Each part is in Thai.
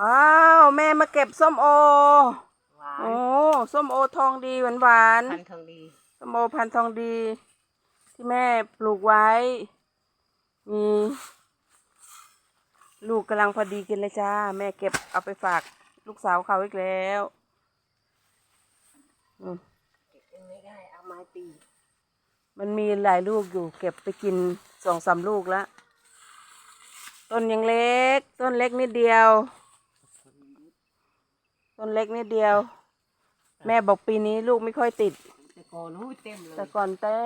ว้าว แม่มาเก็บส้มโอ หวานโอ้ส้มโอทองดีหวานหวานๆพันธุ์ทองดีส้มโอพันธุ์ทองดี ที่แม่ปลูกไว้ มี ลูกกำลังพอดีกินเลยจ้า แม่เก็บเอาไปฝากลูกสาวเขาอีกแล้วอืมเก็บยังไม่ได้เอาไม้ตีมันมีหลายลูกอยู่ เก็บไปกินสองสามลูกแล้ว ต้นยังเล็ก ต้นเล็กนิดเดียว ต้นเล็กนิดเดียว แม่บอกปีนี้ลูกไม่ค่อยติด แต่ก่อนหูยเต็มเลยแต่ก่อนเต็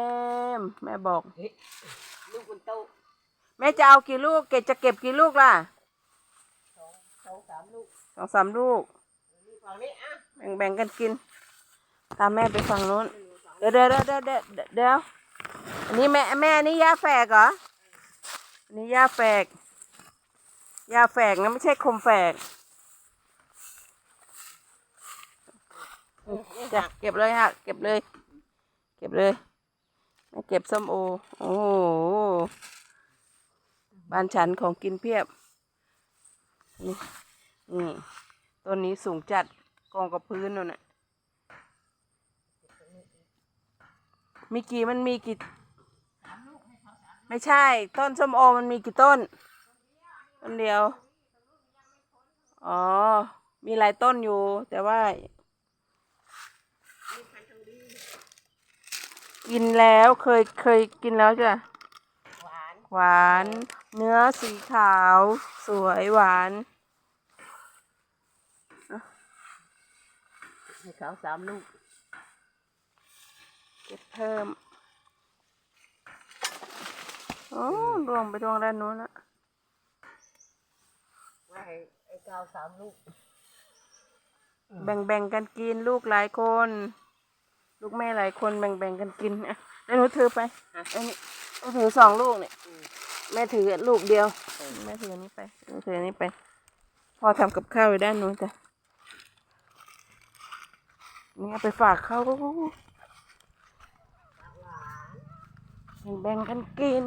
ม แม่บอก เฮ้ยลูกบนโต๊ะแม่จะเอากี่ลูก เกดจะเก็บกี่ลูกล่ะสองสองสามลูกสองสามลูก นี่ฝั่งนี้อะแบ่งแบ่งกันกิน ตามแม่ไปฝั่งนู้น เดี๋ยวเดี๋ยวเดี๋ยวเดี๋ยวเดี๋ยวเดี๋ยวอันนี้แม่แม่อันนี้ยาแฝกเหรออันนี้ยาแฝกยาแฝกนะไม่ใช่คมแฝก จ้ะเก็บเลยฮะเก็บเลย เก็บเลย เก็บส้มโอ โอ้โหบ้านฉันของกินเพียบ นี่นี่ต้นนี้สูงจัดกองกับพื้นนู่นน่ะมีกี่มันมีกี่ ไม่ใช่ ต้นส้มโอมันมีกี่ต้น ต้นเดียว อ๋อ มีหลายต้นอยู่แต่ว่า กินแล้วเคยเคยกินแล้วจ้ะ หวานหวาน เนื้อสีขาว สวยหวาน ให้เขาสามลูกเก็บเพิ่ม โอ้รวงไปรวงด้านนู้นละไว้ให้ไอ้เก้าสามลูก แบ่งแบ่งกันกินลูกหลายคน ลูกแม่หลายคนแบ่งแบ่งกันกินอะแล้วหนูถือไปอันนี้หนูถือสองลูกเนี่ยแม่ถือลูกเดียวแม่ถืออันนี้ไปหนูถืออันนี้ไปพอทำกับข้าวอยู่ด้านนู้นจ้ะนี่เอาไปฝากเขาแบ่งๆกันกิน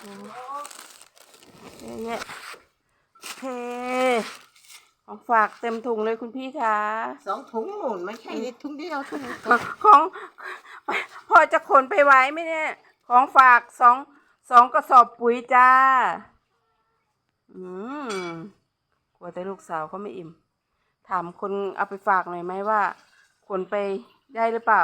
เย อะแยะโอเคของฝากเต็มถุงเลยคุณพี่คะสองถุงหมุนไม่ใช่ถุงเดียวถุงของพอจะขนไปไหวไหมเนี่ย ของฝากสองสองกระสอบปุ๋ยจ้า อืมกลัวแต่ลูกสาวเขาไม่อิ่ม ถามคนเอาไปฝากหน่อยไหมว่า ขนไปได้หรือเปล่า